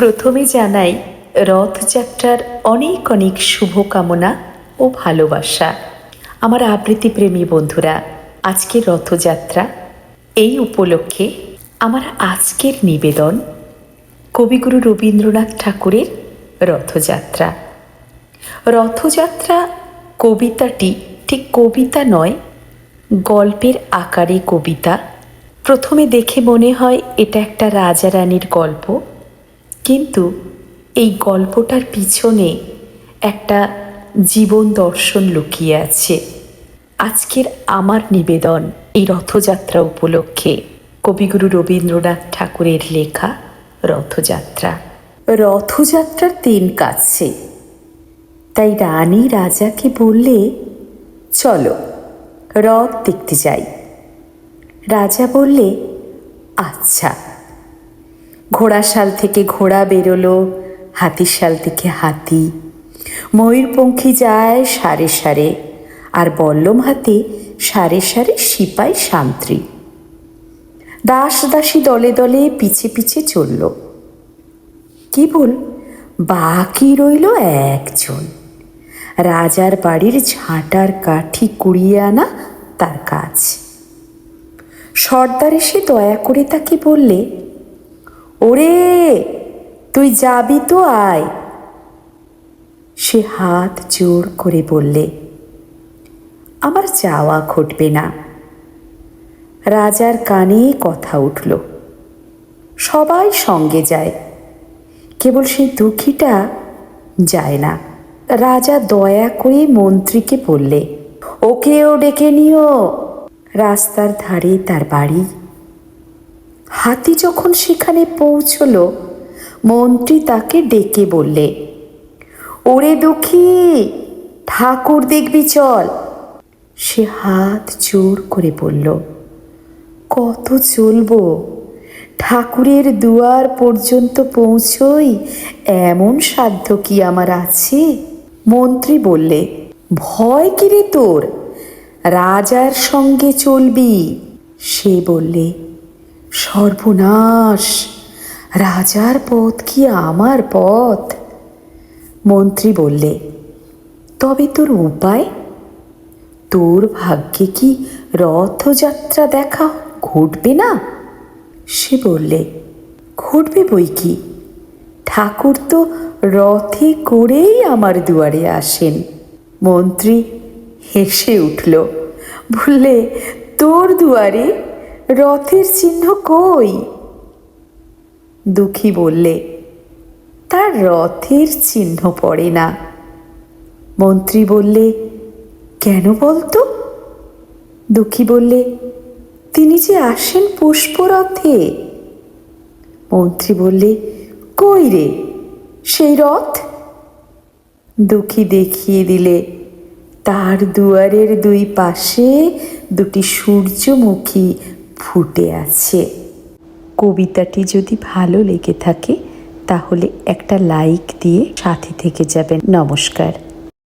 প্রথমে জানাই, রথযাত্রার অনেক অনেক শুভকামনা ও ভালোবাসা। আমার আবৃত্তি প্রেমী বন্ধুরা, আজকের রথযাত্রা এই উপলক্ষে আমার আজকের নিবেদন কবিগুরু রবীন্দ্রনাথ ঠাকুরের রথযাত্রা। রথযাত্রা কবিতাটি ঠিক কবিতা নয়, গল্পের আকারে কবিতা। প্রথমে দেখে মনে হয় এটা একটা রাজা রানীর গল্প। কিন্তু এই গল্পটার পিছনে একটা জীবন দর্শন লুকিয়ে আছে। আজকের আমার নিবেদন এই রথযাত্রা উপলক্ষে। কবিগুরু রবীন্দ্রনাথ ঠাকুরের লেখা রথযাত্রা। রথযাত্রার দিন কাছে। তাই রানী রাজাকে বললে, চলো, রথ দেখতে যাই। রাজা বললে আচ্ছা। ঘোড়াশাল থেকে ঘোড়া বেরোলো হাতিশাল থেকে হাতি। ময়ূরপঙ্খী যায় সারে সারে, আর বল্লম হাতে সারে সারে সিপাই সান্ত্রী। দাস দাসী দলে দলে পিছে পিছে চলল। কেবল বাকি রইল একজন। রাজার বাড়ির ঝাঁটার কাঠি কুড়িয়ে আনা তার কাজ। সর্দার এসে দয়া করে তাকে বললে ওরে, তুই যাবি তো আয়। সে হাত জোর করে বললে, আমার যাওয়া ঘটবে না। রাজার কানে কথা উঠল, সবাই সঙ্গে যায়। কেবল সেই দুঃখীটা যায় না। রাজা দয়া করে মন্ত্রীকে বললে, ওকেও ডেকে নিও। রাস্তার ধারে তার বাড়ি। হাতি যখন সেখানে পৌঁছল, মন্ত্রী তাকে ডেকে বললে, ওরে দুঃখী, ঠাকুর দেখবি চল। সে হাত জোর করে বলল, কত চলবো, ঠাকুরের দুয়ার পর্যন্ত পৌঁছই এমন সাধ্য কি আমার আছে? মন্ত্রী বললে, ভয় কিরে তোর? রাজার সঙ্গে চলবি। সে বললে সর্বনাশ। রাজার পথ কি আমার পথ? মন্ত্রী বললে, তবে তোর উপায়? তোর ভাগ্যে কি রথযাত্রা দেখা ঘটবে না? সে বললে, ঘটবে বই কি? ঠাকুর তো রথে করেই আমার দুয়ারে আসেন। মন্ত্রী হেসে উঠল, বললে, তোর দুয়ারে রথের চিহ্ন কই? দুঃখী বললে, তার রথের চিহ্ন পড়ে না। মন্ত্রী বললে, কেন বলতো? দুঃখী বললে, তিনি যে আসেন পুষ্পরথে। মন্ত্রী বললে, কই রে, সেই রথ? দুঃখী দেখিয়ে দিলে, তার দুয়ারের দুই পাশে দুটি সূর্যমুখী ফুটে আছে। কবিতাটি যদি ভালো লেগে থাকে, তাহলে একটা লাইক দিয়ে সাথে থেকে যাবেন। নমস্কার।